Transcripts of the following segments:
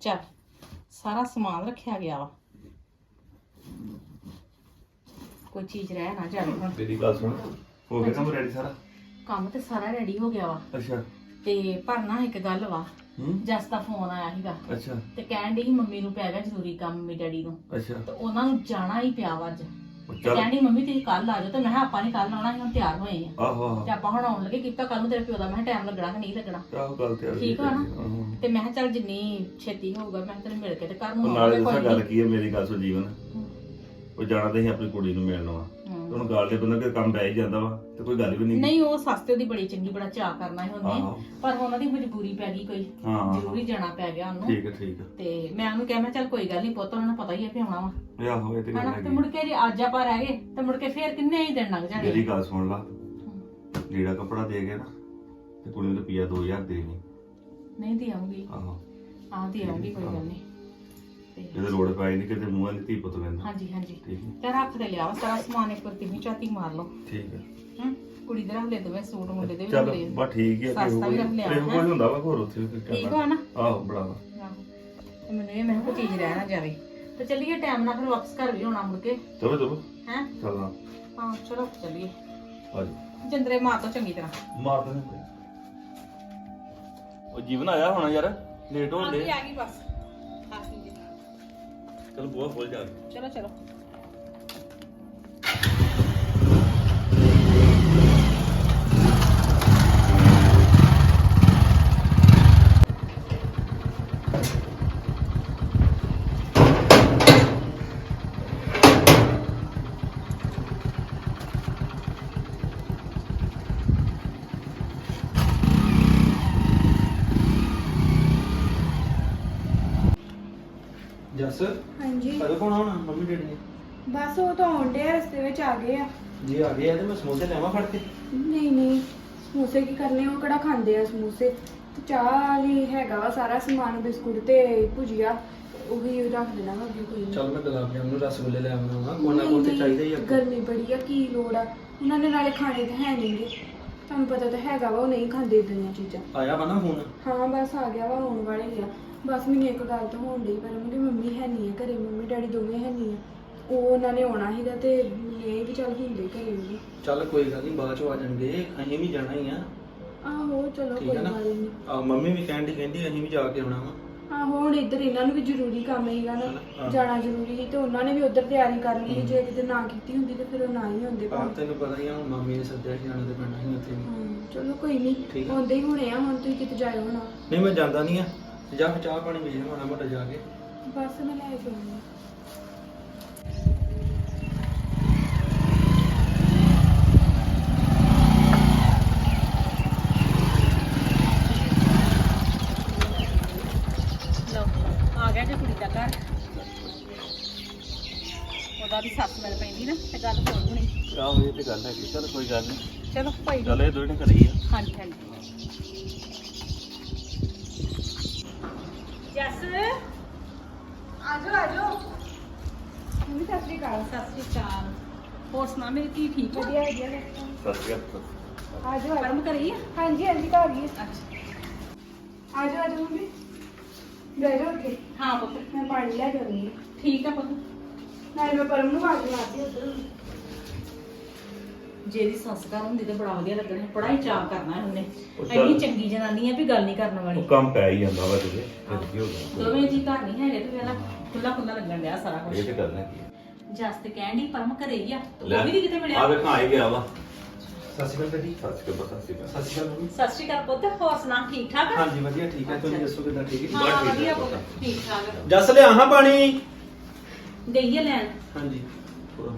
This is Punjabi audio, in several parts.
ਚੱਲ ਸਾਰਾ ਸਮਾਨ ਰੱਖਿਆ ਗਿਆ ਵਾ। ਕੋਈ ਚੀਜ਼ ਰਹਿ ਨਾ ਜਾਵੇ ਹੁਣ। ਮੇਰੀ ਗੱਲ ਸੁਣ ਹੋ ਗਿਆ ਕੰਮ ਰੈਡੀ ਸਾਰਾ? ਕੰਮ ਤੇ ਸਾਰਾ ਰੈਡੀ ਹੋ ਗਿਆ ਵਾ। ਅੱਛਾ। ਤੇ ਪਰ ਨਾ ਇੱਕ ਗੱਲ ਵਾ ਹੂੰ? ਜਸ ਦਾ ਫੋਨ ਆਇਆ ਸੀਗਾ। ਅੱਛਾ। ਤੇ ਕਹਿਣ ਡਈ ਸੀ ਮੰਮੀ ਨੂੰ ਪੈ ਗਿਆ ਜ਼ਰੂਰੀ ਕੰਮ ਮੰਮੀ ਡੈਡੀ ਨੂੰ। ਅੱਛਾ। ਤੇ ਉਹਨਾਂ ਨੂੰ ਜਾਣਾ ਹੀ ਪਿਆ ਵਾ ਅੱਜ। ਉਹ ਤੇ ਚੱਲ। ਡਈ ਮੰਮੀ ਤੁਸੀਂ ਕੱਲ ਆ ਜਾਓ ਤੇ ਮੈਂ ਕਿਹਾ ਆਪਾਂ ਨਹੀਂ ਕੱਲ ਆਉਣਾ ਅਸੀਂ ਹੁਣ ਤਿਆਰ ਹੋਏ ਆ। ਆਹੋ ਆਹੋ। ਤੇ ਆਪਾਂ ਹੁਣ ਆਉਣ ਲੱਗੇ ਕੀਤਾ ਕੱਲ ਨੂੰ ਤੇਰੇ ਪਿਓ ਦਾ ਮੈਂ ਟਾਈਮ ਲੱਗਣਾ ਕਿ ਨਹੀਂ ਲੱਗਣਾ। ਆਹੋ ਗੱਲ ਤੇ ਆ ਗਈ ਠੀਕ ਆ ਨਾ? ਆਹੋ। ਤੇ ਮੈਂ ਕਿਹਾ ਚੱਲ ਜਿੰਨੀ ਛੇਤੀ ਹੋਊਗਾ ਮੈਂ ਕਿਹਾ ਤੈਨੂੰ ਮਿਲ ਕੇ ਤੇ ਘਰ ਨੂੰ ਉਹ ਨਾਲੇ ਆਵਾਂਗੇ ਦੱਸਾਂ ਕੋਈ ਗੱਲ ਕੀ ਹੈ ਮੇਰੀ ਗੱਲ ਸੁਣ ਜੀਵਨ। ਉਹ ਜਾਣਾ ਤੇ ਅਸੀਂ ਆਪਣੀ ਕੁੜੀ ਨੂੰ ਮਿਲਣ ਵਾ ਹਮ। ਹੁਣ ਗੱਲ ਦੇ ਬੰਦਾ ਕਿ ਕੰਮ ਪੈ ਹੀ ਜਾਂਦਾ ਵਾ ਤੇ ਕੋਈ ਗੱਲ ਵੀ ਨਹੀਂ ਨਹੀਂ ਉਹ ਸਸਤੇ ਦੀ ਬੜੀ ਚੰਗੀ ਬੜਾ ਚਾਹ ਕਰਨਾ ਹੈ ਉਹਨੇ। ਪਰ ਉਹਨਾਂ ਦੀ ਮਜਬੂਰੀ ਪੈ ਗਈ ਕੋਈ। ਹਾਂ ਹਾਂ ਜ਼ਰੂਰੀ ਜਾਣਾ ਪੈ ਗਿਆ ਉਹਨੂੰ। ਠੀਕ ਹੈ ਠੀਕ ਹੈ। ਤੇ ਮੈਂ ਉਹਨੂੰ ਕਿਹਾ ਮੈਂ ਚੱਲ ਕੋਈ ਗੱਲ ਨਹੀਂ ਪੁੱਤ ਉਹਨਾਂ ਨੂੰ ਪਤਾ ਹੀ ਹੈ ਕਿ ਆਉਣਾ ਵਾ। ਇਹ ਆਹੋ ਇਹ ਤੇ ਗੱਲ ਹਨਾ? ਤੇ ਹੈਗੀ ਮੁੜ ਕੇ ਜੇ ਅੱਜ ਆਪਾਂ ਰਹਿ ਗਏ ਤੇ ਮੁੜ ਕੇ ਫੇਰ ਕਿੰਨੇ ਹੀ ਦਿਨ ਲੰਘ ਜਾਣੇ? ਮੇਰੀ ਗੱਲ ਸੁਣ ਲਾ। ਲੀੜਾ ਕੱਪੜਾ ਦੇ ਕੇ ਨਾ ਤੇ ਕੁੜੀ ਨੂੰ ਰੁਪਿਆ 2000 ਦੇ ਨਹੀਂ ਨਹੀਂ ਦੇ ਆਉਂਗੀ ਆਹੋ। ਆਹ ਦੇ ਆਉਂਗੀ ਕੋਈ ਗੱਲ ਨਹੀਂ। ਤੇ ਜਦੋਂ ਲੋੜ ਪਈ ਨਹੀਂ ਕਿਤੇ ਮੂੰਹ ਵਾਲੀ ਧੀ ਪੁੱਤ ਹਾਂਜੀ ਹਾਂਜੀ। ਠੀਕ ਹੈ। ਤੇ ਰੱਖ ਤੇ ਲਿਆ ਵਾ ਸਾਰਾ ਸਮਾਨ ਇੱਕ ਵਾਰ ਤਿੰਨੀ ਚਾਤੀ ਮਾਰ ਲਓ। ਠੀਕ ਹੈ। ਹੂੰ ਕੁੜੀ ਦੇ ਰੱਖ ਲੈ ਦੋਵੇਂ ਸੂਟ ਮੁੰਡੇ ਦੇ ਵੀ ਚੱਲ ਰੱਖ ਲੈ ਬਸ ਠੀਕ ਹੈ ਸਸਤਾ ਵੀ ਰੱਖ ਲਿਆ, ਤੇ ਹੈਂ? ਕੋਈ ਹੁੰਦਾ ਵਾ ਹੋਰ ਉੱਥੇ ਕੋਈ ਠੀਕ। ਵਾ ਨਾ? ਆਹੋ ਬੜਾ ਵਾ। ਆਹੋ। ਤੇ ਮੈਨੂੰ ਇਹ ਮੈਂ ਕਿਹਾ ਕੋਈ ਚੀਜ਼ ਰਹਿ ਨਾ ਜਾਵੇ। ਤੇ ਚੱਲੀਏ ਟਾਈਮ ਨਾਲ ਫਿਰ ਵਾਪਸ ਘਰ ਵੀ ਹੋਣਾ ਮੁੜ ਕੇ। ਚਲੋ ਚਲੋ। ਹੈ? ਚੱਲ ਹਾਂ ਚਲੋ ਚੱਲੀਏ। ਆ ਜਾ ਜਿੰਦਰੇ ਮਾਰ ਤੋਂ ਚੰਗੀ ਤਰ੍ਹਾਂ। ਮਾਰ ਦੇ ਉਹ ਜੀਵਨ ਆਇਆ ਹੋਣਾ ਯਾਰ ਲੇਟ ਹੋਣ ਦੇ ਆ ਗਈ ਬਸ। ਚਲ ਬੂਹਾ ਖੋਲ ਜਾ ਚਲੋ ਚਲੋ ਜੱਸ ਹਾਂਜੀ ਕਦੋਂ ਕੋਣ ਆਉਣਾ ਮੰਮੀ ਡੈਡੀ ਨੇ? ਬਸ ਉਹ ਤਾਂ ਆਉਂਦੇ ਆ ਰਸਤੇ ਵਿੱਚ ਆ ਗਏ ਆ। ਜੇ ਆ ਗਏ ਆ ਤੇ ਮੈਂ ਸਮੋਸੇ ਲਿਆਵਾਂ ਫੜ ਕੇ। ਨਹੀਂ ਨਹੀਂ। ਸਮੋਸੇ ਕੀ ਕਰਨੇ ਉਹ ਕਿਹੜਾ ਖਾਂਦੇ ਆ ਸਮੋਸੇ? ਤੇ ਚਾਹ ਲਈ ਹੈਗਾ ਵਾ ਸਾਰਾ ਸਮਾਨ ਬਿਸਕੁਟ ਤੇ ਭੁਜੀਆ। ਉਹੀ ਰੱਖ ਦੇਣਾ ਵਾ ਅੱਗੇ ਕੋਈ। ਨੀ। ਚੱਲ ਮੈਂ ਗੁਲਾਬ ਜਾਮੁਨ ਰਸਗੁੱਲੇ ਲੈ ਆਉਣਾ ਕੋਨਾ ਕੋਲ ਤੇ ਨਹੀਂ, ਚਾਹੀਦਾ ਹੀ ਆ। ਗਰਮੀ ਬੜੀ ਆ ਕੀ ਲੋੜ ਆ? ਉਹਨਾਂ ਦੇ ਨਾਲੇ ਖਾਣੇ ਤਾਂ ਹੈ ਨਹੀਂਗੇ। ਤੁਹਾਨੂੰ ਪਤਾ ਤਾਂ ਹੈਗਾ ਵਾ ਉਹ ਨਹੀਂ ਖਾਂਦੇ ਇਦਾਂ ਦੀਆਂ ਚੀਜ਼ਾਂ। ਆਇਆ ਵਾ ਨਾ ਹੁਣ ਹਾਂ ਬਸ ਆ ਗਿਆ ਵਾ ਆਉਣ ਵਾਲੇ ਹੀ ਆ। ਬਸ ਮੈਨੂੰ ਇੱਕ ਗੱਲ ਤਾਂ ਹੋਣ ਡਈ ਪਰ ਮੇਰੀ ਮੰਮੀ ਹੈ ਨਹੀਂ ਹੈ ਘਰੇ ਮੰਮੀ ਡੈਡੀ ਦੋਵੇਂ ਹੈ ਨਹੀਂ ਆ ਉਹ ਉਹਨਾਂ ਨੇ ਆਉਣਾ ਸੀਗਾ ਤੇ ਮੈਨੂੰ ਇਹ ਵੀ ਚੱਲ ਹੁੰਦੇ ਘਰੇ ਵੀ ਚੱਲ ਕੋਈ ਗੱਲ ਨਹੀਂ ਬਾਅਦ ਚ ਆ ਜਾਣਗੇ ਅਸੀਂ ਵੀ ਜਾਣਾ ਹੀ ਆ ਆਹੋ ਚਲੋ ਠੀਕ ਕੋਈ ਹੈ ਨਾ ਗੱਲ ਨਹੀਂ ਆ ਮੰਮੀ ਵੀ ਕਹਿੰਦੀ ਕਹਿੰਦੀ ਅਸੀਂ ਵੀ ਜਾ ਕੇ ਆਉਣਾ ਵਾ ਆਹੋ ਹੁਣ ਇੱਧਰ ਇਹਨਾਂ ਨੂੰ ਵੀ ਜ਼ਰੂਰੀ ਕੰਮ ਸੀਗਾ ਨਾ ਹਾਂ। ਜਾਣਾ ਜ਼ਰੂਰੀ ਸੀ ਤੇ ਉਹਨਾਂ ਨੇ ਵੀ ਉੱਧਰ ਤਿਆਰੀ ਕਰ ਲਈ ਸੀ। ਜੇ ਕਿਤੇ ਨਾ ਕੀਤੀ ਹੁੰਦੀ ਤੇ ਫਿਰ ਉਹ ਨਾ ਹੀ ਹੁੰਦੇ ਆ ਭਾਵੇਂ। ਤੈਨੂੰ ਪਤਾ ਹੀ ਆ ਹੁਣ ਮਾਮੀ ਨੇ ਸੱਦਿਆ ਸੀ ਜਾਣਾ ਤੇ ਪੈਣਾ ਸੀ ਉੱਥੇ ਵੀ। ਹਾਂ, ਚਲੋ ਕੋਈ ਨਹੀਂ ਆ। ਆਉਂਦੇ ਹੀ ਹੋਣੇ ਆ ਹੁਣ ਤੁਸੀਂ ਕਿਤੇ ਜਾਇਓ ਹੋਣਾ ਨਹੀਂ ਮੈਂ ਜਾਂਦਾ ਨਹੀਂ ਆ ਜਾ ਫਿਰ ਚਾਹ ਪਾਣੀ ਵੇਚ ਮਾੜਾ ਮੋਟਾ ਜਾ ਕੇ। ਬਸ ਮੈਂ ਲੈ ਕੇ ਆਉਂਦੀ ਹਾਂ। ਲਓ ਆ ਗਿਆ ਜੇ ਕੁੜੀ ਦਾ ਘਰ। ਉਹਦਾ ਵੀ ਸੱਸ ਮਿਲ ਪੈਂਦੀ ਨਾ ਤੇ ਗੱਲ ਹੋਰ ਹੋਣੀ। ਆਹੋ ਇਹ ਤੇ ਗੱਲ ਹੈਗੀ ਚਲ ਕੋਈ ਗੱਲ ਨਹੀਂ ਚਲੋ ਭਾਈ ਚੱਲ ਇਹ ਦੋਨੇ ਆ। ਹਾਂਜੀ ਹਾਂਜੀ ਜੱਸ ਆਜੋ ਆਜੋ ਮੰਮੀ ਸਤਿ ਸ਼੍ਰੀ ਅਕਾਲ। ਸਤਿ ਸ਼੍ਰੀ ਅਕਾਲ। ਹੋਰ ਸੁਣਾ ਮੇਰੀ ਧੀ ਠੀਕ ਹੋ ਵਧੀਆ ਵਧੀਆ। ਸਤਿ ਸ਼੍ਰੀ ਅਕਾਲ। ਆਜੋ ਆਜੋ। ਪਰਮ ਕਰੀ ਆ? ਹਾਂਜੀ ਹਾਂਜੀ ਘਰ ਹੀ ਆ। ਅੱਛਾ। ਆਜੋ ਆਜੋ ਮੰਮੀ। ਬਹਿ ਜਾਓ ਉੱਥੇ। ਹਾਂ ਪੁੱਤ। ਮੈਂ ਪਾਣੀ ਲੈ ਕੇ ਆਉਂਦੀ ਹਾਂ। ਠੀਕ ਆ ਪੁੱਤ। ਨਾਲੇ ਮੈਂ ਪਰਮ ਨੂੰ ਆਵਾਜ਼ ਮਾਰਦੀ ਉੱਧਰ। ਜਿਹਦੀ ਸੱਸ ਘਰ ਹੁੰਦੀ ਤੇ ਬੜਾ ਵਧੀਆ ਲੱਗਣਾ ਬੜਾ ਹੀ ਚਾਅ ਕਰਨਾ ਹੈ ਉਹਨੇ ਉਹ ਚੱਲ। ਇੰਨੀ ਚੰਗੀ ਜਨਾਨੀ ਆ ਵੀ ਗੱਲ ਨਹੀਂ ਕਰਨ ਵਾਲੀ। ਉਹ ਕੰਮ ਪੈ ਹੀ ਜਾਂਦਾ ਵਾ ਫਿਰ ਕੀ ਹੋ ਗਿਆ? ਦੋਵੇਂ ਜੀ ਘਰ ਨਹੀਂ ਹੈਗੇ ਤੇ ਵੇਲਾ ਖੁੱਲਾ ਖੁੱਲਾ ਲੱਗਣ ਡਿਆ ਸਾਰਾ ਇਹ ਤੇ ਕੁਝ ਗੱਲ ਹੈਗੀ ਆ। ਜਸ ਤੇ ਕਹਿਣ ਦੀ ਪਰਮ ਘਰੇ ਹੀ ਆ ਤੇ ਉਹ ਵੀ ਨੀ ਕਿਤੇ ਆ ਮਿਲਿਆ ਵੇਖ ਆ ਹੀ ਗਿਆ ਵਾ। ਸਤਿ ਸ਼੍ਰੀ ਅਕਾਲ ਸ਼੍ਰੀ ਅਕਾਲ ਸਤਿ ਸ਼੍ਰੀ ਅਕਾਲ। ਸਤਿ ਸ਼੍ਰੀ ਅਕਾਲ ਮੰਮੀ। ਸਤਿ ਸ਼੍ਰੀ ਅਕਾਲ ਪੁੱਤ ਹੋਰ ਸੁਣਾ ਠੀਕ ਠਾਕ? ਆ? ਹਾਂਜੀ ਵਧੀਆ ਠੀਕ ਹੈ ਤੁਸੀਂ ਦੱਸੋ ਕਿੱਦਾਂ ਠੀਕ ਹੈ? ਹਾਂ ਠੀਕ ਵਧੀਆ ਪੁੱਤ ਠੀਕ ਠਾਕ। ਜੱਸ ਲਿਆ ਹਾਂ ਪਾਣੀ? ਗਈ ਆ ਲੈਣ? ਹਾਂਜੀ।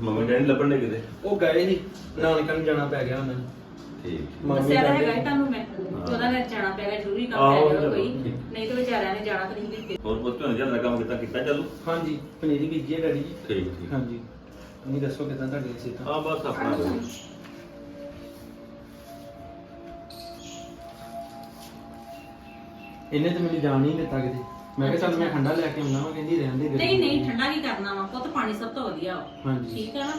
ਮੰਮੀ ਡੈਡੀ ਲੱਭਣ ਦੇ ਕਿਤੇ? ਉਹ ਗਏ ਸੀ ਨਾਨਕਾ ਨੂੰ ਜਾਣਾ ਪੈ ਗਿਆ ਉਹਨਾਂ ਨੂੰ। ਠੀਕ। ਮੰਮੀ ਦੱਸਿਆ ਤਾਂ ਕਹਿੰਦੇ- ਹੈਗਾ ਸੀ ਤੁਹਾਨੂੰ ਮੈਂ। ਉਹਦਾ ਨੇ ਜਾਣਾ ਪਿਆ ਗਾ, ਜ਼ਰੂਰੀ ਕੰਮ ਆਹੋ, ਪੈ ਗਿਆ ਕੋਈ ਠੀਕ। ਨਹੀਂ ਤੇ ਵਿਚਾਰਿਆਂ ਨੇ ਜਾਣਾ ਤਾਂ ਨਹੀਂ ਦਿੱਤੇ ਹੋਰ ਪੁੱਤ ਨੂੰ ਜਦ ਕੰਮ ਕੀਤਾ ਕੀਤਾ? ਚੱਲੂ। ਹਾਂਜੀ ਪਨੀਰੀ ਬੀਜੀ ਹੈ ਡੈਡੀ ਜੀ। ਠੀਕ ਠੀਕ। ਹਾਂਜੀ। ਤੁਸੀਂ ਦੱਸੋ ਕਿਦਾਂ ਤੁਹਾਡੀ ਸਿਹਤ? ਆ ਬਸ ਆਪਣਾ ਕਰੋ। ਇਹਨੇ ਤਾਂ ਮੈਨੂੰ ਜਾਣ ਹੀ ਨਹੀਂ ਦਿੱਤਾ ਕਿਤੇ। ਮੈਂ ਕਿਹਾ ਚੱਲ ਮੈਂ ਠੰਡਾ ਲੈ ਕੇ ਆਉਣਾ ਵਾ ਕਹਿੰਦੀ ਰਹਿਣ ਦੇ ਨਹੀਂ ਨਹੀਂ ਠੰਡਾ ਕੀ ਕਰਨਾ ਵਾ? ਪੁੱਤ ਪਾਣੀ ਸਭ ਤੋਂ ਵਧੀਆ ਵਾ। ਹਾਂਜੀ। ਠੀਕ ਆ ਨਾ?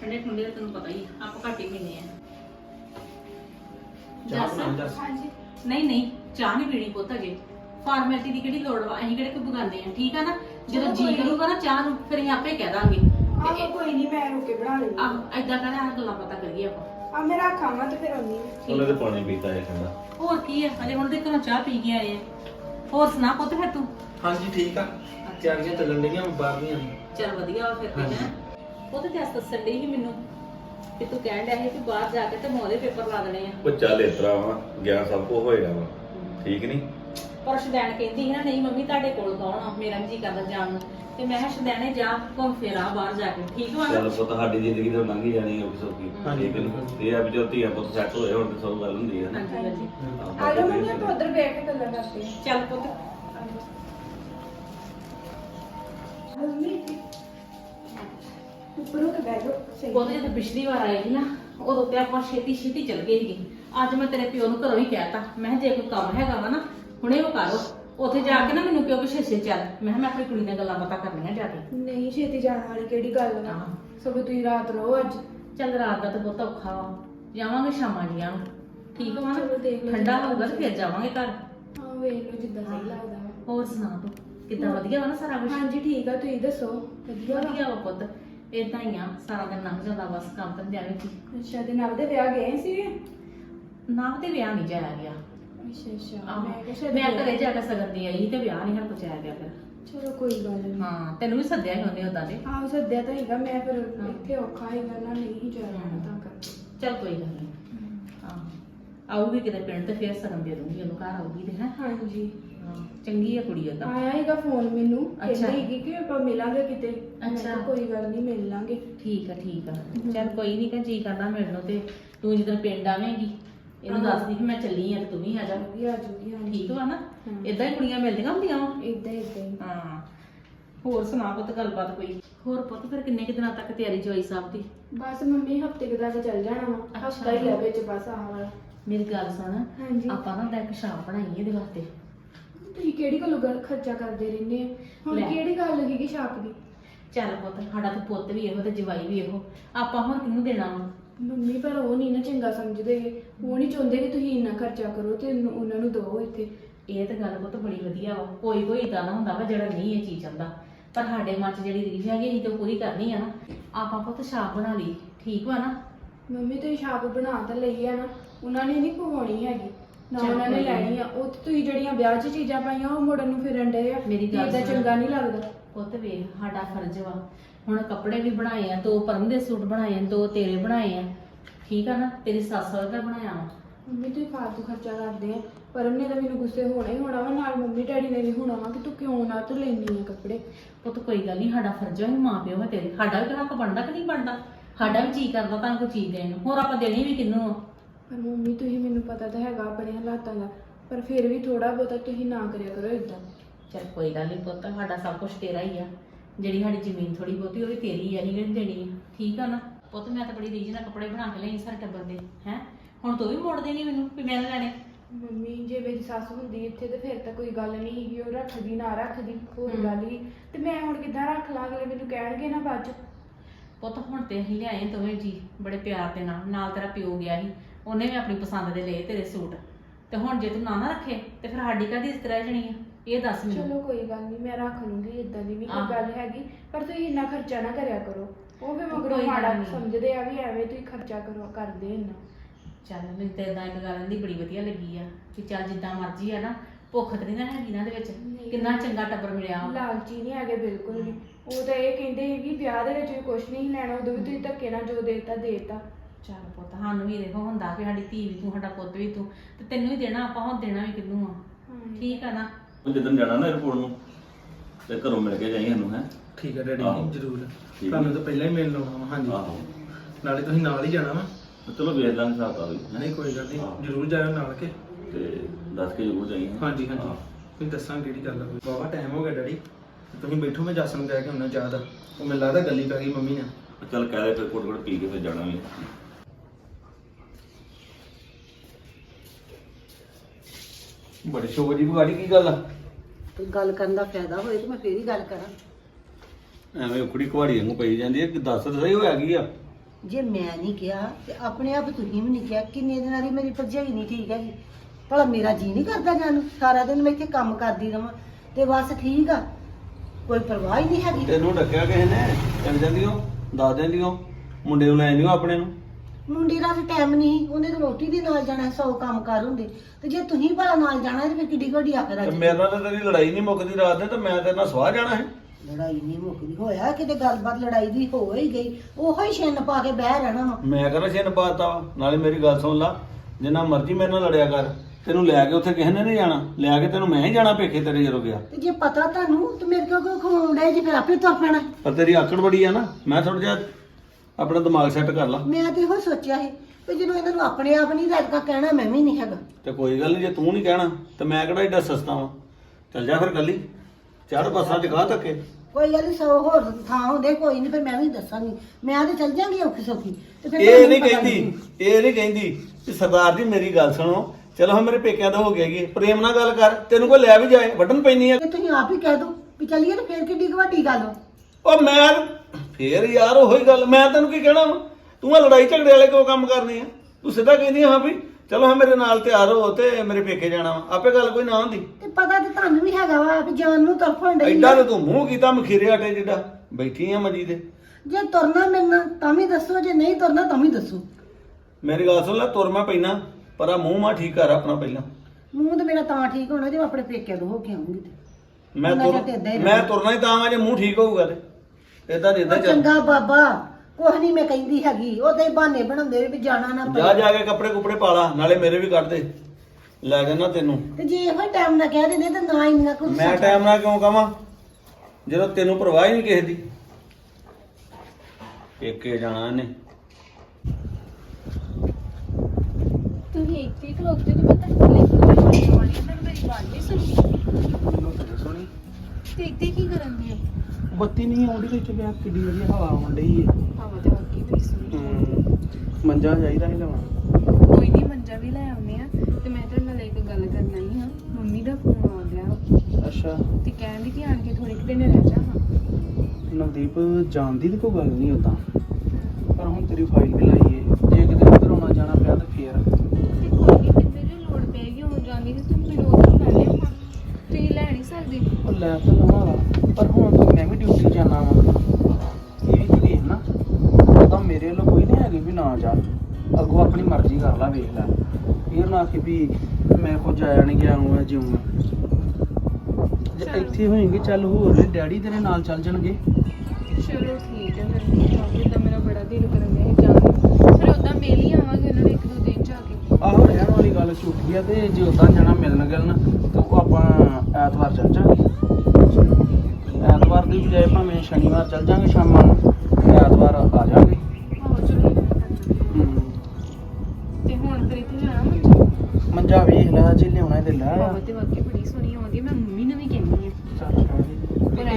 ਠੰਡੇ ਠੰਡੇ ਦਾ ਤੈਨੂੰ ਪਤਾ ਹੀ ਆ, ਆਪਾਂ ਘੱਟ ਹੀ ਪੀਨੇ ਆ। ਚਾਹ ਜੱਸ? ਬਣਾ ਜੱਸ ਹਾਂਜੀ। ਨਹੀਂ ਨਹੀਂ ਚਾਹ ਨਹੀਂ ਪੀਣੀ ਪੁੱਤ ਅਜੇ। ਫਾਰਮੈਲਿਟੀ ਦੀ ਕਿਹੜੀ ਲੋੜ ਵਾ? ਅਸੀਂ ਕਿਹੜੇ ਕੋਈ ਬਗਾਨੇ ਆ ਠੀਕ ਆ ਨਾ? ਜਦੋਂ ਜੀ ਕਰੂਗਾ ਨਾ ਚਾਹ ਨੂੰ ਫਿਰ ਅਸੀਂ ਆਪੇ ਕਹਿ ਦਾਂਗੇ। ਆਹ ਕੋਈ ਨਹੀਂ ਮੈਂ ਰੁਕੇ ਬਣਾ ਲਈ ਆਹ ਐਦਾਂ ਕਰ ਆ ਗੱਲਾਂ ਪਤਾ ਕਰੀਏ ਆਪਾਂ। ਆ ਮੈਂ ਰੱਖਾਂ ਵਾ ਤੇ ਫਿਰ ਆਉਣੀ ਉਹਨੇ ਤੇ ਪਾਣੀ ਪੀਤਾ ਹੈ ਠੰਡਾ। ਹੋਰ ਕੀ ਹੈ ਅਜੇ ਹੁਣ ਦੇ ਘਰੋਂ ਚਾਹ ਪੀ ਕੇ ਆਏ ਆ। ਹੋਰ ਸੁਣਾ ਪੁੱਤ ਫਿਰ ਤੂੰ? ਹਾਂਜੀ ਠੀਕ ਆ। ਤਿਆਰੀਆਂ ਚੱਲਣ ਡੀਆਂ ਬਾਹਰ ਦੀਆਂ ਚਲ ਵਧੀਆ ਵਾ ਫਿਰ ਤੇ ਹੈ? ਉਹ ਤੇ ਦੱਸ ਦੱਸਣ ਡਈ ਸੀ ਮੈਨੂੰ ਕਿ ਤੂੰ ਕਹਿਣ ਡਿਆ ਸੀ ਕਿ ਬਾਹਰ ਜਾ ਕੇ ਤੇ ਮੋਰੇ ਪੇਪਰ ਲਾ ਦੇਣੇ ਆ। ਉਹ ਚੱਲ ਇਸ ਤਰ੍ਹਾਂ ਵਾ ਗਿਆ ਸਭ ਕੁਝ ਹੋਏਗਾ ਵਾ। ਠੀਕ ਨਹੀਂ ਪਰ ਸ਼ਦੈਣ ਕਹਿੰਦੀ ਸੀ ਨਾ ਨਹੀਂ ਮੰਮੀ ਤੁਹਾਡੇ ਕੋਲ ਕੌਣ ਆ? ਮੇਰਾ ਵੀ ਜੀ ਕਰਦਾ ਜਾਣ ਨੂੰ। ਤੇ ਮੈਂ ਕਿਹਾ ਸ਼ਦੈਣੇ ਜਾ ਘੁੰਮ ਫਿਰ ਆ ਬਾਹਰ ਜਾ ਕੇ। ਠੀਕ ਵਾ ਚੱਲ ਪੁੱਤ ਸਾਡੀ ਜ਼ਿੰਦਗੀ ਤਾਂ ਲੰਘ ਹੀ ਜਾਣੀ ਹੈ ਹਾਂਜੀ, ਠੀਕ ਨੀ? ਇਹ ਆ ਵੀ ਜੋ ਧੀਆ ਪੁੱਤ ਸੈੱਟ ਹੋਏ ਹੁਣ ਤੇ ਸਭ ਗੱਲ ਹੁੰਦੀ ਹੈ ਨਾ। ਹਾਂਜੀ ਹਾਂਜੀ। ਹਾਂ, ਆ ਜਾਓ ਮੰਮੀ ਆਪਾਂ ਉਧਰ ਬੈਠ ਕੇ ਗੱਲਾਂ ਕਰਦੇ ਹਾਂ। ਚੱਲ ਪੁੱਤ। ਮੰਮੀ ਉੱਪਰੋਂ ਤੇ ਬੈਠੋ ਸਹੀ। ਉਹਦੇ ਜਦੋਂ ਪਿਛਲੀ ਵਾਰ ਆਏ ਸੀ ਨਾ ਉਦੋਂ ਤੇ ਆਪਾਂ ਛੇਤੀ ਛੇਤੀ ਚੱਲ ਗਏ ਸੀਗੇ। ਅੱਜ ਮੈਂ ਤੇਰੇ ਪਿਓ ਨੂੰ ਘਰੋਂ ਹੀ ਕਹਿਤਾ। ਮੈਂ ਕਿਹਾ ਜੇ ਕੋਈ ਕੰਮ ਹੈਗਾ ਵਾ ਨਾ ਹੁਣੇ ਉਹ ਕਰੋ ਉੱਥੇ ਜਾ ਕੇ ਨਾ ਮੈਨੂੰ ਕਿਉਂ ਪਿਛੇ ਛੇ ਚੱਲ। ਮੈਂ ਕਿਹਾ ਮੈਂ ਆਪਣੀ ਕੁੜੀ ਨਾਲ ਗੱਲਾਂ ਬਾਤਾਂ ਕਰਨੀਆਂ ਜਾ ਕੇ। ਨਹੀਂ ਛੇਤੀ ਜਾਣ ਵਾਲੀ ਕਿਹੜੀ ਗੱਲ ਵਾ ਹਾਂ। ਸਗੋਂ ਤੁਸੀਂ ਰਾਤ ਰਹੋ ਅੱਜ। ਚੱਲ ਰਾਤ ਦਾ ਤਾਂ ਬਹੁਤ ਔਖਾ ਵਾ। ਜਾਵਾਂਗੇ ਸ਼ਾਮਾਂ ਜੀਆਂ ਨੂੰ। ਠੀਕ ਵਾ ਚਲੋ ਦੇਖ ਨਾ ਲਓ ਠੰਡਾ ਹੋਊਗਾ ਤੇ ਫਿਰ ਜਾਵਾਂਗੇ ਘਰ। ਹਾਂ ਵੇਖ ਲਓ ਜਿੱਦਾਂ ਸਹੀ ਲੱਗਦਾ ਵਾ। ਹੋਰ ਸੁਣਾ ਤੂੰ? ਕਿੱਦਾਂ ਵਧੀਆ ਵਾ ਨਾ ਸਾਰਾ ਕੁਝ ਹਾਂਜੀ ਠੀਕ ਆ। ਤੁਸੀਂ ਦੱਸੋ? ਵਧੀਆ ਵਾ? ਵਧੀਆ ਵਾ ਪੁੱਤ। ਇਦਾਂ ਹੀ ਆ। ਸਾਰਾ ਦਿਨ ਲੰਘ ਜਾਂਦਾ ਬਸ ਕੰਮ ਧੰਦਿਆਂ ਵਿੱਚ। ਹੀ। ਅੱਛਾ ਤੇ ਨਵ ਦੇ ਵਿਆਹ ਗਏ ਸੀ? ਨਾ ਤੇ ਵਿਆਹ ਨਹੀਂ ਜਾਇਆ ਗਿਆ। ਅੱਛਾ ਅੱਛਾ। ਆਹੋ। ਮੈਂ ਕਿਹਾ ਸ਼ਾਇਦ ਮੈਂ ਵਿਆਹ- ਘਰੇ ਜਾ ਕੇ ਸਗਨ ਦੀ ਆਈ ਤੇ ਵਿਆਹ ਨਹੀਂ ਹਰ ਪਹੁੰਚਾਇਆ ਗਿਆ ਫਿਰ। ਚਲੋ ਕੋਈ ਗੱਲ ਨਹੀਂ ਹਾਂ ਤੈਨੂੰ ਵੀ ਸੱਦਿਆ ਸੀ ਉਹਨੇ ਉਦਾਂ ਦੇ। ਆਹ ਸੱਦਿਆ ਤਾਂ ਹੈਗਾ ਮੈਂ ਫਿਰ ਹਾਂ। ਇੱਥੇ ਔਖਾ ਹੈਗਾ ਨਾ ਨਹੀਂ ਜਾਣਾ ਹਮ। ਤਾਂ ਕਰਕੇ। ਚੱਲ ਕੋਈ ਗੱਲ ਨਹੀਂ ਹਾਂ। ਆਊਗੀ ਕਿਤੇ ਪਿੰਡ ਤੇ ਫਿਰ ਸਗਨ ਦੇ ਦੂੰਗੀ ਉਹਨੂੰ ਘਰ ਆਊਗੀ ਤੇ ਹੈ। ਹਾਂਜੀ। ਚੰਗੀ ਆ ਕੁੜੀ ਉਹਦਾ ਆਇਆ ਹੈਗਾ ਫੋਨ ਮੈਨੂੰ ਅੱਛਾ। ਕਹਿੰਦੀ ਹੈਗੀ ਕਿ ਆਪਾਂ ਮਿਲਾਂਗੇ ਕਿਤੇ। ਮੈਂ ਅੱਛਾ। ਕਿਹਾ ਕੋਈ ਗੱਲ ਨਹੀਂ ਮਿਲ ਲਾਂਗੇ। ਠੀਕ ਆ ਠੀਕ ਆ। ਹਮ। ਚੱਲ ਕੋਈ ਨਹੀਂ ਕਾ ਜੀ ਕਰਦਾ ਮਿਲਣ ਤੇ। ਤੂੰ ਜਦੋਂ ਪਿੰਡ ਆਵੇਂਗੀ ਇਹਨੂੰ। ਦੱਸਦੀ ਕਿ ਮੈਂ ਚੱਲੀ ਆ ਤੇ ਤੂੰ ਵੀ ਆ ਜਾ। ਵੀ ਆ ਜੂਗੀ ਹਾਂ ਠੀਕ ਵਾ ਨਾ। ਇਦਾਂ ਹੀ ਕੁੜੀਆਂ ਮਿਲਦੀਆਂ ਹੁੰਦੀਆਂ ਵਾ? ਇਦਾਂ ਇਦਾਂ ਹੀ। ਹੋਰ ਸੁਣਾ ਪੁੱਤ ਗੱਲਬਾਤ ਕੋਈ? ਹੋਰ ਪੁੱਤ ਫਿਰ ਕਿੰਨੇ ਕਿ ਦਿਨਾਂ ਤੱਕ ਤਿਆਰੀ ਜੋਈ ਸਾਹਿਬ ਦੀ? ਬਸ ਮੰਮੀ ਹਫ਼ਤੇ ਕੁ ਤੱਕ ਚੱਲ ਜਾਣਾ ਵਾ। ਅੱਛਾ। ਹਫਤਾ ਹੀ ਆ ਵਿੱਚ ਬਸ ਆਹ ਵਾਲਾ। ਮੇਰੀ ਗੱਲ ਸੁਣ। ਹਾਂਜੀ। ਆਪਾਂ ਨਾ ਇੱਕ ਸ਼ਾਪ ਬਣਾਈ ਇਹਦੇ ਵਾਸਤੇ। ਤੁਸੀਂ ਕਿਹੜੀ ਗੱਲੋਂ ਗੱਲ ਖਰਚਾ ਕਰਦੇ ਰਹਿੰਦੇ ਆ? ਹੁਣ ਲੈ। ਕਿਹੜੀ ਗੱਲ ਹੈਗੀ ਛਾਪ ਦੀ? ਚੱਲ ਪੁੱਤ ਸਾਡਾ ਤੇ ਪੁੱਤ ਵੀ ਇਹੋ ਤੇ ਜਵਾਈ ਵੀ ਇਹੋ। ਆਪਾਂ ਹੁਣ ਕਿਹਨੂੰ ਦੇਣਾ ਵਾ? ਮੰਮੀ ਪਰ ਉਹ ਨਹੀਂ ਨਾ ਚੰਗਾ ਸਮਝਦੇ ਉਹ ਨਹੀਂ ਚਾਹੁੰਦੇ ਕਿ ਤੁਸੀਂ ਇੰਨਾ ਖਰਚਾ ਕਰੋ ਤੇ ਉਹਨੂੰ- ਉਹਨਾਂ ਨੂੰ ਦਿਓ ਇੱਥੇ। ਇਹ ਤਾਂ ਗੱਲ ਪੁੱਤ ਬੜੀ ਵਧੀਆ ਵਾ। ਕੋਈ ਕੋਈ ਇਦਾਂ ਦਾ ਹੁੰਦਾ ਵਾ ਜਿਹੜਾ ਨਹੀਂ ਇਹ ਚੀਜ਼ ਚਾਹੁੰਦਾ। ਪਰ ਸਾਡੇ ਮਨ 'ਚ ਜਿਹੜੀ ਰੀਝ ਹੈਗੀ ਅਸੀਂ ਤਾਂ ਪੂਰੀ ਕਰਨੀ ਆ ਨਾ। ਆਪਾਂ ਪੁੱਤ ਸ਼ਾਪ ਬਣਾ ਲਈ। ਠੀਕ ਵਾ ਨਾ? ਮੰਮੀ ਤੁਸੀਂ ਛਾਪ ਬਣਾ ਤਾਂ ਲਈ ਆ ਨਾ। ਉਹਨਾਂ ਨੇ ਨਹੀਂ ਪਵਾਉਣੀ ਹੈਗੀ। ਨਾ ਚੱਲ ਉਹਨਾਂ ਨੇ ਕੋਈ ਲੈਣੀ ਆ। ਉਹ ਤੇ ਤੁਸੀਂ ਜਿਹੜੀਆਂ ਵਿਆਹ 'ਚ ਚੀਜ਼ਾਂ ਪਾਈਆਂ ਉਹ ਮੋੜਨ ਨੂੰ ਫਿਰਨ ਡਏ ਆ। ਮੇਰੀ ਗੱਲ ਏਦਾਂ ਸੁਣ। ਚੰਗਾ ਨਹੀਂ ਲੱਗਦਾ। ਪੁੱਤ ਵੇਖ ਸਾਡਾ ਫਰਜ਼ ਵਾ। ਹੁਣ ਕੱਪੜੇ ਵੀ ਬਣਾਏ ਆ ਦੋ ਪਰਮ ਦੇ ਸੂਟ ਬਣਾਏ ਆ ਦੋ ਤੇਰੇ ਬਣਾਏ ਆ। ਠੀਕ ਆ ਨਾ? ਤੇਰੀ ਸੱਸ ਦਾ ਬਣਾਇਆ ਵਾ। ਮੰਮੀ ਤੁਸੀਂ ਫਾਲਤੂ ਖਰਚਾ ਕਰਦੇ ਆ। ਪਰ ਉਹਨੇ ਤਾਂ ਮੈਨੂੰ ਗੁੱਸੇ ਹੋਣਾ ਹੀ ਹੋਣਾ ਵਾ ਨਾਲ ਮੰਮੀ ਡੈਡੀ ਨੇ ਵੀ ਹੋਣਾ ਵਾ ਕਿ ਤੂੰ ਕਿਉਂ ਨਾ ਤੂੰ ਲੈਣੀ ਆ ਕੱਪੜੇ। ਪੁੱਤ ਕੋਈ ਗੱਲ ਨਹੀਂ ਸਾਡਾ ਫਰਜ਼ ਹੈ ਮਾਂ ਪਿਓ ਹੈ ਤੇਰੇ। ਸਾਡਾ ਵੀ ਤਾਂ ਹੱਕ ਬਣਦਾ ਕਿ ਨਹੀਂ ਬਣਦਾ? ਸਾਡਾ ਵੀ ਜੀ ਕਰਦਾ ਤਾਂ ਕੋਈ ਚੀਜ਼ ਦੇਣ ਨੂੰ। ਹੋਰ ਆਪਾਂ ਦੇਣੀ ਵੀ ਕਿੰਨੂੰ ਆ? ਪਰ ਮੰਮੀ ਤੁਸੀਂ ਮੈਨੂੰ ਪਤਾ ਤਾਂ ਹੈਗਾ ਆਪਣੇ ਹਾਲਾਤਾਂ ਦਾ। ਪਰ ਫਿਰ ਵੀ ਥੋੜਾ ਬਹੁਤਾ ਤੁਸੀਂ ਨਾ ਕਰਿਆ ਕਰੋ ਇਦਾਂ ਚੱਲ ਕੋਈ ਗੱਲ ਨਹੀਂ ਪੁੱਤ ਸਾਡਾ ਸਭ ਕੁਝ ਤੇਰਾ ਹੀ ਆ। ਜਿਹੜੀ ਸਾਡੀ ਜ਼ਮੀਨ ਥੋੜੀ ਬਹੁਤੀ ਉਹ ਵੀ ਤੇਰੀ ਆ ਨਹੀਂ ਕਿਹੜੀ ਦੇਣੀ ਆ। ਠੀਕ ਆ ਨਾ? ਪੁੱਤ ਮੈਂ ਤਾਂ ਬੜੀ ਰੀਝ ਨਾਲ ਕੱਪੜੇ ਬਣਾ ਕੇ ਲਈ ਸਾਰੇ ਟੱਬਰ ਦੇ ਹੈ? ਹੁਣ ਤੂੰ ਵੀ ਮੋੜ ਦੇਣੀ ਮੈਨੂੰ ਵੀ ਮੈਂ ਨੀ ਲੈਣੇ। ਮੰਮੀ ਜੇ ਮੇਰੀ ਸੱਸ ਹੁੰਦੀ ਇੱਥੇ ਤੇ ਫਿਰ ਤਾਂ ਕੋਈ ਗੱਲ ਨਹੀਂ ਸੀਗੀ ਉਹ ਰੱਖਦੀ ਨਾ ਰੱਖਦੀ ਹੋਰ ਹਮ। ਗੱਲ ਹੀ। ਤੇ ਮੈਂ ਹੁਣ ਕਿੱਦਾਂ ਰੱਖ ਲਾਂ ਅਗਲੇ ਮੈਨੂੰ ਕਹਿਣਗੇ ਨਾ ਬਾਅਦ ਚ। ਪੁੱਤ ਹੁਣ ਤੇ ਅਸੀਂ ਲਿਆਏ ਦੋਵੇਂ ਜੀ ਬੜੇ ਪਿਆਰ ਦੇ ਨਾਲ ਨਾਲ ਤੇਰਾ ਪਿਓ ਗਿਆ ਸੀ ਉਹਨੇ ਵੀ ਆਪਣੀ ਪਸੰਦ ਦੇ ਲਏ ਤੇਰੇ ਸੂਟ। ਤੇ ਹੁਣ ਜੇ ਤੂੰ ਨਾ ਨਾ ਰੱਖੇ ਤੇ ਫਿਰ ਸਾਡੀ ਕਾਹਦੀ ਇਸ ਤਰ੍ਹਾਂ ਜਣੀ ਆ? ਇਹ ਦੱਸ ਮੈਨੂੰ। ਚਲੋ ਕੋਈ ਗੱਲ ਨਹੀਂ ਮੈਂ ਰੱਖ ਲੂੰਗੀ ਇਦਾਂ ਦੀ ਵੀ ਆਹ। ਕੋਈ ਗੱਲ ਹੈਗੀ ਪਰ ਤੁਸੀਂ ਇੰਨਾ ਖਰਚਾ ਨਾ ਕਰਿਆ ਕਰੋ। ਉਹ ਫਿਰ ਮਗਰੋਂ ਕੋਈ ਗੱਲ ਮਾੜਾ ਨਹੀਂ। ਸਮਝਦੇ ਆ ਵੀ ਐਵੇਂ ਤੁਸੀਂ ਖਰਚਾ ਕਰੋ ਕਰਦੇ ਇੰਨਾ। ਚੱਲ ਮੈਨੂੰ ਤੇ ਇਦਾਂ ਇੱਕ ਗੱਲ ਦੀ ਬੜੀ ਵਧੀਆ ਲੱਗੀ ਆ ਕਿ ਚੱਲ ਜਿੱਦਾਂ ਮਰਜ਼ੀ ਆ ਨਾ ਭੁੱਖ ਤੇ ਨਹੀਂ ਨਾ ਹੈਗੀ ਇਹਨਾਂ ਦੇ ਵਿੱਚ। ਨਹੀਂ। ਕਿੰਨਾ ਚੰਗਾ ਟੱਬਰ ਮਿਲਿਆ ਵਾ। ਲਾਲਚੀ ਨਹੀਂ ਹੈਗੇ ਬਿਲਕੁਲ ਵੀ। ਉਹ ਤਾਂ ਇਹ ਕਹਿੰਦੇ ਸੀ ਕਿ ਵਿਆਹ ਦੇ ਵਿੱਚ ਵੀ ਕੁਝ ਨਹੀਂ ਲੈਣਾ ਉਦੋਂ ਵੀ ਤੁਸੀਂ ਧੱਕੇ ਨਾਲ ਜੋ ਦੇਤਾ ਦੇਤਾ। ਚੱਲ ਪੁੱਤ ਸਾਨੂੰ ਵੀ ਦੇਖੋ ਹੁੰਦਾ ਕਿ ਸਾਡੀ ਧੀ ਵੀ ਤੂੰ ਸਾਡਾ ਪੁੱਤ ਵੀ ਤੂੰ ਤੇ ਤੈਨੂੰ ਹੀ ਦੇਣਾ ਆਪਾਂ ਹੁਣ ਦੇਣਾ ਵੀ ਕਿੰਨੂੰ ਆ। ਠੀਕ ਆ ਨਾ? ਉਹ ਜਦੋਂ ਜਾਣਾ ਨਾ 에어ਪੋਰਟ ਨੂੰ ਤੇ ਘਰੋਂ ਮਿਲ ਕੇ ਜਾਈ ਸਾਨੂੰ ਹੈ। ਠੀਕ ਹੈ ਡੈਡੀ ਆਹੋ। ਜੀ ਜ਼ਰੂਰ। ਠੀਕ ਤੁਹਾਨੂੰ। ਤਾਂ ਪਹਿਲਾਂ ਹੀ ਮਿਲਣ ਆਉਣਾ ਵਾ ਹਾਂਜੀ। ਆਹੋ। ਨਾਲੇ ਤੁਸੀਂ ਨਾਲ ਹੀ ਜਾਣਾ ਵਾ। ਤੇ ਚਲੋ ਵੇਖ ਲਾਂਗੇ ਹਿਸਾਬ ਦਾ ਵੀ ਹੈਂ। ਨਹੀਂ ਕੋਈ ਗੱਲ ਨਹੀਂ। ਜ਼ਰੂਰ ਜਾਇਓ ਨਾਲ ਕੇ। ਤੇ ਦੱਸ ਕੇ ਜ਼ਰੂਰ ਜਾਈ। ਹਾਂਜੀ ਹਾਂਜੀ। ਤੁਸੀਂ ਦੱਸਾਂ ਕਿਹੜੀ ਗੱਲ ਆ ਬਾਬਾ ਟਾਈਮ ਹੋ ਗਿਆ ਡੈਡੀ। ਤੇ ਤੁਸੀਂ ਬੈਠੋ ਮੈਂ ਜੱਸ ਨੂੰ ਕਹਿ ਕੇ ਹੁੰਨਾ ਚਾਹਦਾ ਉਹ ਮੈਨੂੰ ਲੱਗਦਾ ਗੱਲੀ ਪੈ ਗਈ ਮੰਮੀ ਨਾਲ। ਚੱਲ ਕਹਿ ਦੇ ਫਿਰ ਕੋਟ ਕੋਟ ਪੀ ਕੇ ਫਿਰ ਜਾਣਾ ਵੀ। ਬੜੀ ਸ਼ੋਕ ਜੀ ਬਗਾੜੀ ਕੀ ਗੱਲ ਆ? ਕੋਈ ਗੱਲ ਕਰਨ ਦਾ ਫਾਇਦਾ ਹੋਏ ਤੇ ਮੈਂ ਫੇਰ ਹੀ ਗੱਲ ਕਰਾਂ। ਐਵੇਂ ਉਖੜੀ ਕੁਹਾੜੀ ਵਾਂਗੂ ਪਈ ਜਾਂਦੀ ਹੈ ਕਿ ਦੱਸ ਤਾਂ ਸਹੀ ਹੋਇਆ ਕੀ ਆ? ਜੇ ਮੈਂ ਨਹੀਂ ਕਿਹਾ ਤੇ ਆਪਣੇ ਆਪ ਤੁਸੀਂ ਵੀ ਨਹੀਂ ਕਿਹਾ ਕਿੰਨੇ ਦਿਨਾਂ ਦੀ ਮੇਰੀ ਭਰਜਾਈ ਨਹੀਂ ਠੀਕ ਹੈਗੀ। ਭਲਾ ਮੇਰਾ ਜੀ ਨਹੀਂ ਕਰਦਾ ਜਾਣ ਨੂੰ ਸਾਰਾ ਦਿਨ ਮੈਂ ਇੱਥੇ ਕੰਮ ਕਰਦੀ ਰਵਾਂ ਤੇ ਬਸ ਠੀਕ ਆ। ਕੋਈ ਪਰਵਾਹ ਹੀ ਨਹੀਂ ਹੈਗੀ। ਤੈਨੂੰ ਡੱਕਿਆ ਕਿਸੇ ਨੇ? ਚੱਲ ਜਾਂਦੀ ਹੋ ਦੱਸ ਦਿੰਦੀ ਹੋ ਮੁੰਡੇ ਨੂੰ ਲੈ ਜਾਂਦੀ ਹੋ ਆਪਣੇ ਨੂੰ। ਮੁੰਡੇ ਦਾ ਤਾਂ ਟਾਈਮ ਨਹੀਂ ਉਹਨੇ ਤਾਂ ਰੋਟੀ ਦੇ ਨਾਲ ਜਾਣਾ ਸੌ ਕੰਮ ਕਰ ਹੁੰਦੇ। ਤੇ ਜੇ ਤੁਸੀਂ ਭਲਾ ਨਾਲ ਜਾਣਾ ਤੇ ਫਿਰ ਕਿੱਡੀ ਵੱਡੀ ਆਕਰ ਆ ਤੇ ਮੇਰੇ ਨਾਲ ਤਾਂ ਤੇਰੀ ਲੜਾਈ ਨਹੀਂ ਮੁੱਕਦੀ ਰਾਤ ਦੇ ਤੇ ਮੈਂ ਤੇਰੇ ਨਾਲ ਸਵਾਹ ਜਾਣਾ ਹੈ ਲੜਾਈ ਨਹੀਂ ਮੁੱਕਦੀ ਹੋਇਆ ਕਿਤੇ ਗੱਲਬਾਤ ਲੜਾਈ ਦੀ ਹੋ ਹੀ ਗਈ। ਉਹੋ ਹੀ ਛਿੰਨ ਪਾ ਕੇ ਬਹਿ ਰਹਿਣਾ ਵਾ। ਮੈਂ ਕਹਿੰਦਾ ਛਿੰਨ ਪਾਤਾ ਵਾ ਨਾਲੇ ਮੇਰੀ ਗੱਲ ਸੁਣ ਲਾ ਜਿੰਨਾ ਮਰਜ਼ੀ ਮੇਰੇ ਨਾਲ ਲੜਿਆ ਕਰ ਤੈਨੂੰ ਲੈ ਕੇ ਉੱਥੇ ਕਿਸੇ ਨੇ ਨਹੀਂ ਜਾਣਾ ਲੈ ਕੇ ਤੈਨੂੰ ਮੈਂ ਹੀ ਜਾਣਾ ਪੇਖੇ ਤੇਰੇ ਜਦੋਂ ਗਿਆ। ਤੇ ਜੇ ਪਤਾ ਤੁਹਾਨੂੰ ਤੇ ਮੇਰੇ ਕੋਲ ਕਿਉਂ ਖਵਾਉਂਦਾ ਜੀ ਫਿਰ ਆਪੇ ਤੁਰ ਪੈਣਾ। ਪਰ ਤੇਰੀ ਆਕੜ ਬੜੀ ਆ ਨਾ ਮੈਂ ਥੋੜਾ ਜਿਹਾ ਆਪਣਾ ਦਿਮਾਗ ਸੈੱਟ ਕਰ ਲਾ। ਮੈਂ ਤੇ ਇਹੋ ਸੋਚਿਆ ਸੀ ਕਿ ਜਦੋਂ ਇਹਨਾਂ ਨੂੰ ਆਪਣੇ ਆਪ ਨਹੀਂ ਰੱਜਦਾ ਕਹਿਣਾ ਮੈਂ ਵੀ ਨਹੀਂ ਹੈਗਾ। ਤੇ ਕੋਈ ਗੱਲ ਨਹੀਂ ਜੇ ਤੂੰ ਨਹੀਂ ਕਹਿਣਾ ਤੇ ਮੈਂ ਕਿਹੜਾ ਏਡਾ ਸਸਤਾ ਵਾਂ? ਚੱਲ ਜਾ ਫਿਰ ਕੱਲੀ। ਚੜ ਬੱਸਾਂ ਚ ਗਾਹ ਧੱਕੇ। ਕੋਈ ਗੱਲ ਨੀ ਸੌ ਹੋਰ ਥਾਂ ਹੁੰਦੇ ਕੋਈ ਨਹੀਂ ਫਿਰ ਮੈਂ ਵੀ ਦੱਸਾਂਗੀ। ਮੈਂ ਤੇ ਚੱਲ ਜਾਂਗੀ ਔਖੀ ਸੌਖੀ ਤੇ ਫਿਰ ਇਹ ਤੁਹਾਨੂੰ ਨਹੀਂ ਪਤਾ ਕਹਿੰਦੀ ਇਹ ਨਹੀਂ ਕਹਿੰਦੀ ਕਿ ਸਰਦਾਰ ਜੀ ਮੇਰੀ ਗੱਲ ਸੁਣੋ। ਚਲੋ ਹਾਂ ਮੇਰੇ ਪੇਕਿਆਂ ਦਾ ਹੋ ਗਿਆ ਜੀ ਪ੍ਰੇਮ ਨਾਲ ਗੱਲ ਕਰ ਤੈਨੂੰ ਕੋਈ ਲੈ ਵੀ ਜਾਏ ਵੱਢਣ ਪੈਣੀ ਆ। ਜੇ ਤੁਸੀਂ ਆਪ ਹੀ ਕਹਿ ਦੋ ਵੀ ਚੱਲੀਏ ਤੇ ਫਿਰ ਕਿੱਡੀ ਕੁ ਵੱਡੀ ਗੱਲ ਵਾ। ਉਹ ਮੈਂ ਫੇਰ ਯਾਰ ਉਹੀ ਗੱਲ ਮੈਂ ਤੈਨੂੰ ਕੀ ਕਹਿਣਾ ਵਾ? ਤੂੰ ਆ ਲੜਾਈ ਝਗੜੇ ਵਾਲੇ ਕਿਉਂ ਕੰਮ ਕਰਨੀ ਆ? ਤੂੰ ਸਿੱਧਾ ਕਹਿੰਦੀ ਹਾਂ ਵੀ ਚਲੋ ਹਾਂ ਮੇਰੇ ਨਾਲ ਤਿਆਰ ਹੋ ਤੇ ਮੇਰੇ ਪੇਕੇ ਜਾਣਾ ਵਾ। ਆਪੇ ਗੱਲ ਕੋਈ ਨਾ ਹੁੰਦੀ। ਤੇ ਪਤਾ ਤੇ ਤੁਹਾਨੂੰ ਵੀ ਹੈਗਾ ਵਾ ਵੀ ਜਾਨ ਨੂੰ ਤਰਫਣ ਡਈ ਐਡਾ ਆ। ਤੇ ਤੂੰ ਮੂੰਹ ਕੀਤਾ ਮਖੀਰੇ ਆਟੇ ਜਿੱਡਾ ਬੈਠੀ ਆ ਮੰਜੀ ਦੇ ਜੇ ਤੁਰਨਾ ਮਿਲਣਾ ਤਾਂ ਵੀ ਦੱਸੋ ਜੇ ਨਹੀਂ ਤੁਰਨਾ ਤਾਂ ਵੀ ਦੱਸੋ। ਮੇਰੀ ਗੱਲ ਸੁਣ ਲੈ ਤੁਰ ਮੈਂ ਪੈਣਾ ਪਰ ਆ ਮੂੰਹ ਮਾ ਠੀਕ ਕਰ ਆਪਣਾ ਪਹਿਲਾਂ। ਮੂੰਹ ਤੇ ਮੇਰਾ ਤਾਂ ਠੀਕ ਹੋਣਾ ਜੇ ਮੈਂ ਆਪਣੇ ਪੇਕਿਆਂ ਤੋਂ ਹੋ ਕੇ ਆਉਂਗੀ ਤੇ। ਮੈਂ ਉਹਨਾਂ ਤੁਰ ਚਿਰ ਤੇ ਏਦਾਂ ਹੀ ਮੈਂ। ਤੁਰਨਾ ਹੀ ਤਾਂ ਵਾ ਜੇ ਮੂੰਹ ਠੀਕ ਹੋਊਗਾ ਤੇ। ਇਦਾਂ ਨਹੀਂ ਇਦਾਂ ਉਹ ਚੱਲ ਚੰਗਾ ਬਾਬਾ ਕੁਛ ਨਹੀਂ ਮੈਂ ਕਹਿੰਦੀ ਹੈਗੀ। ਉਹਦੇ ਹੀ ਬਹਾਨੇ ਬਣਾਉਂਦੇ ਵੀ ਜਾਣਾ ਨਾ ਜਾ ਪਵੇ। ਜਾ ਕੇ ਕੱਪੜੇ ਕੁਪੜੇ ਪਾ ਲਾ ਨਾਲੇ ਮੇਰੇ ਵੀ ਕੱਢ ਦੇ। ਲੈ ਜਾਣਾ ਤੈਨੂੰ। ਤੇ ਜੇ ਇਹੋ ਟਾਈਮ ਨਾ ਕਹਿ ਦਿੰਦੇ ਤਾਂ ਨਾ ਇੰਨਾ ਕੁ ਮੈਂ ਟਾਈਮ ਨਾਲ ਕਿਉਂ ਕਵਾਂ? ਜਦੋਂ ਤੈਨੂੰ ਪਰਵਾਹ ਹੀ ਨਹੀਂ ਕਿਸੇ ਦੀ। ਪੇਕੇ ਜਾਣਾ ਇਹਨੇ। ਤੁਸੀਂ ਇੱਥੇ ਖਲੋਤੇ ਤੇ ਮੈਂ ਤੁਹਾਨੂੰ ਲੈ ਕੇ ਆਉਣ ਵਾਲੀ ਹਾਂ ਮੈਂ ਮੇਰੀ ਗੱਲ ਨਹੀਂ ਸੁਣੀ। ਸੁਣੀ। ਤੇ ਇੱਥੇ ਕੀ ਕਰਨ ਦੀ ਬੱਤੀ ਨਹੀਂ ਆਉਂਦੀ ਤੇ ਇੱਥੇ ਬਿਆ ਕਿੱਡੀ ਵਧੀਆ ਹਵਾ ਆਉਣ ਡਈ ਹੈ ਹਵਾ ਤੇ ਅੱਗੇ ਪਈ ਸੁਣੀ ਮੰਜਾ ਚਾਹੀਦਾ ਸੀ ਲਵਾਂ ਕੋਈ ਨਹੀਂ ਮੰਜਾ ਵੀ ਲੈ ਆਉਂਦੇ ਆ। ਤੇ ਮੈਂ ਤੁਹਾਡੇ ਨਾਲ ਇੱਕ ਗੱਲ ਕਰਨਾ ਹੀ ਹਾਂ ਮੰਮੀ ਦਾ ਫੋਨ ਆ ਗਿਆ। ਅੱਛਾ। ਤੇ ਕਹਿੰਦੀ ਕਿ ਆਣ ਕੇ ਥੋੜੇ ਕੁ ਦਿਨ ਰਹਿ ਜਾ। ਹਾਂ ਨਵਦੀਪ ਜਾਣਦੀ ਦੀ ਕੋਈ ਗੱਲ ਨਹੀਂ ਉਦਾਂ ਪਰ ਹੁਣ ਤੇਰੀ ਫਾਈਲ ਵੀ ਇੱਥੇ ਹੋਏਗੀ ਚੱਲ ਹੋਰ ਵੀ ਡੈਡੀ ਤੇਰੇ ਨਾਲ ਚੱਲ ਜਾਣਗੇ। ਚਲੋ ਠੀਕ ਹੈ ਫਿਰ ਤਾਂ ਮੇਰਾ ਬੜਾ ਦਿਲ ਕਰਨ ਸੀ ਜਾਣ ਨੂੰ। ਫਿਰ ਉਦਾਂ ਮਿਲ ਹੀ ਆਵਾਂਗੇ ਉਹਨਾਂ ਨੂੰ ਇੱਕ ਦੋ ਦਿਨ ਜਾ ਕੇ। ਆਹੋ ਰਹਿਣ ਵਾਲੀ ਗੱਲ ਝੂਠੀ ਆ ਤੇ ਜੇ ਉਦਾਂ ਜਾਣਾ ਮਿਲਣ ਗਿਲਣ ਤੇ ਉਹ ਆਪਾਂ ਐਤਵਾਰ ਚੱਲ ਜਾਾਂਗੇ। ਐਤਵਾਰ ਦੀ ਬਜਾਏ ਭਾਵੇਂ ਸ਼ਨੀਵਾਰ ਚੱਲ ਜਾਾਂਗੇ ਸ਼ਾਮਾਂ ਨੂੰ ਐਤਵਾਰ ਆ ਜਾਾਂਗੇ। ਆਹੋ ਚਲੋ ਇਹ ਗੱਲ ਕਰਨਾ। ਹੂੰ। ਤੇ ਹੁਣ ਫਿਰ ਇੱਥੇ ਜਾਣਾ ਮੰਜਾ? ਵੇਖ ਲੈ ਜੇ ਲਿਆਉਣਾ ਤੇ ਲੈ। ਆ ਬਾਬਾ ਤੇ ਵਾਕਈ ਬੜੀ ਸੋਹਣੀ ਆਉਂਦੀ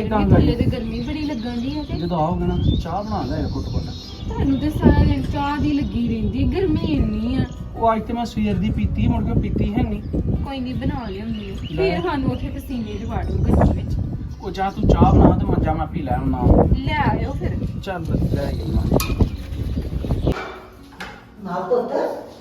ਕਿ ਗੱਲ ਥੱਲੇ ਤੇ ਗਰਮੀ ਬੜੀ ਲੱਗਣ ਦੀ ਹੈ ਤੇ। ਜਦੋਂ ਆਓਗੇ ਨਾ ਚਾਹ ਬਣਾ ਲੈ ਕੁੱਟ ਕੁੱਟ ਤੁਹਾਨੂੰ ਤੇ ਸਾਰਾ ਦਿਨ ਚਾਹ ਦੀ ਲੱਗੀ ਰਹਿੰਦੀ ਗਰਮੀ ਇੰਨੀ ਆ। ਉਹ ਅੱਜ ਤੇ ਮੈਂ ਸਵੇਰ ਦੀ ਪੀਤੀ ਮੁੜ ਕੇ ਪੀਤੀ ਹੈ ਨਹੀਂ। ਕੋਈ ਨਹੀਂ ਬਣਾ ਲਿਆਉਂਦੀ ਆ। ਲੈ। ਫਿਰ ਸਾਨੂੰ ਉੱਥੇ ਪਸੀਨੇ ਚ ਵਾੜੂ ਗਰਮੀ ਵਿੱਚ। ਉਹ ਜਾਂ ਤੂੰ ਚਾਹ ਬਣਾ ਤੇ ਮੰਜਾ ਮੈਂ ਪੀ ਲੈ ਆਉਣਾ ਲੈ ਆਇਓ ਫਿਰ। ਚੱਲ ਲੈ ਗਈ ਨਾ ਪੁੱਤ।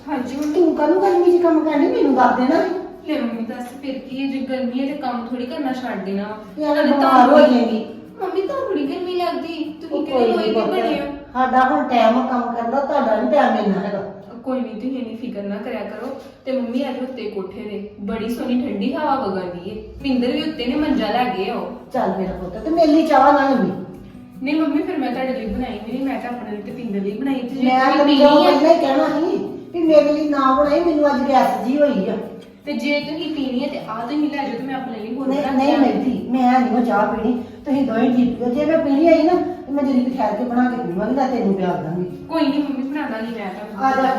ਹਾਂਜੀ। ਤੂੰ ਕਾਹਨੂੰ ਗਰਮੀ 'ਚ ਕੰਮ ਕਰਨੀ ਮੈਨੂੰ ਦੱਸ ਦੇਣਾ। ਲੈ ਮੰਮੀ ਦੱਸ ਫਿਰ ਕੀ ਹੈ? ਜੇ ਗਰਮੀ ਹੈ ਤੇ ਕੰਮ ਥੋੜੀ ਕਰਨਾ ਛੱਡ ਦੇਣਾ। ਯਾਰ ਨਾਲੇ ਬਿਮਾਰ ਹੋ ਤੁਹਾਨੂੰ- ਜਾਏਗੀ ਮੰਮੀ ਤਾਂ ਬੜੀ ਗਰਮੀ ਲੱਗਦੀ। ਤੁਸੀਂ ਕਿਹੜੇ ਨੀ ਦੇ ਪੁੱਤ। ਬਣੇ ਹੋ? ਸਾਡਾ ਹੁਣ ਟਾਈਮ ਕੰਮ ਕਰਦਾ ਤੁਹਾਡਾ ਨਹੀਂ ਟਾਈਮ ਮਿਲਣਾ ਹੈਗਾ। ਕੋਈ ਨਹੀਂ ਤੁਸੀਂ ਇੰਨੀ ਫਿਕਰ ਨਾ ਕਰਿਆ ਕਰੋ। ਤੇ ਮੰਮੀ ਅੱਜ ਉੱਤੇ ਕੋਠੇ ਦੇ। ਬੜੀ ਸੋਹਣੀ ਠੰਡੀ ਹਵਾ ਵਗਾਉਂਦੀ ਏ। ਪਿੰਦਰ ਵੀ ਉੱਤੇ ਨੇ ਮੰਜਾ ਲੈ ਗਏ ਹੋ ਚੱਲ ਮੇਰਾ ਪੁੱਤ ਤੇ ਮੇਰੀ ਲਈ ਚਾਹ ਨਾ ਲਵੀ ਨਹੀਂ ਮੰਮੀ ਫਿਰ ਮੈਂ ਤੁਹਾਡੇ ਲਈ ਬਣਾਈ ਵੀ ਨਹੀਂ ਮੈਂ ਤਾਂ ਆਪਣੇ ਲਈ ਤੇ ਪਿੰਦਰ ਲਈ ਬਣਾਈ। ਤੇ ਜੇ ਮੈਂ ਤੁਸੀਂ ਤਾਂ ਪੀਣੀ ਪਹਿਲਾਂ ਹੈ ਹੀ ਕਹਿਣਾ ਸੀ ਵੀ ਮੇਰੇ ਲਈ ਨਾ ਬਣਾਈ ਮੈਨੂੰ ਅੱਜ ਗੈਸ ਜੀ ਹੋਈ ਆ। ਤੇ ਜੇ ਤੁਸੀਂ ਪੀਣੀ ਹੈ ਤੇ ਆ ਤੁਸੀਂ ਲੈ ਜਾਓ ਤੇ ਮੈਂ ਆਪਣੇ ਲਈ ਹੋਰ ਨਹੀਂ ਨਹੀਂ ਮਿਲਦੀ ਮੈਂ ਨਹੀਂ ਉਹ ਚਾਹ ਪੀਣੀ ਤੁਸੀਂ ਦੋਵੇਂ ਜੀ ਪੀਓ ਜੇ ਮੈਂ ਪੀਣੀ ਆਈ ਨਾ ਤੇ ਮੈਂ ਜਰੀ ਠਹਿਰ ਕੇ ਬਣਾ ਕੇ ਪੀਵਾਂਗੀ ਤਾਂ ਤੈਨੂੰ ਪਿਆਰ ਦਾਂਗੀ। ਕੋਈ ਨਹੀਂ ਮੰਮੀ ਬਣਾ ਦਾਂਗੀ ਮੈਂ ਤਾਂ। ਆ ਜਾ।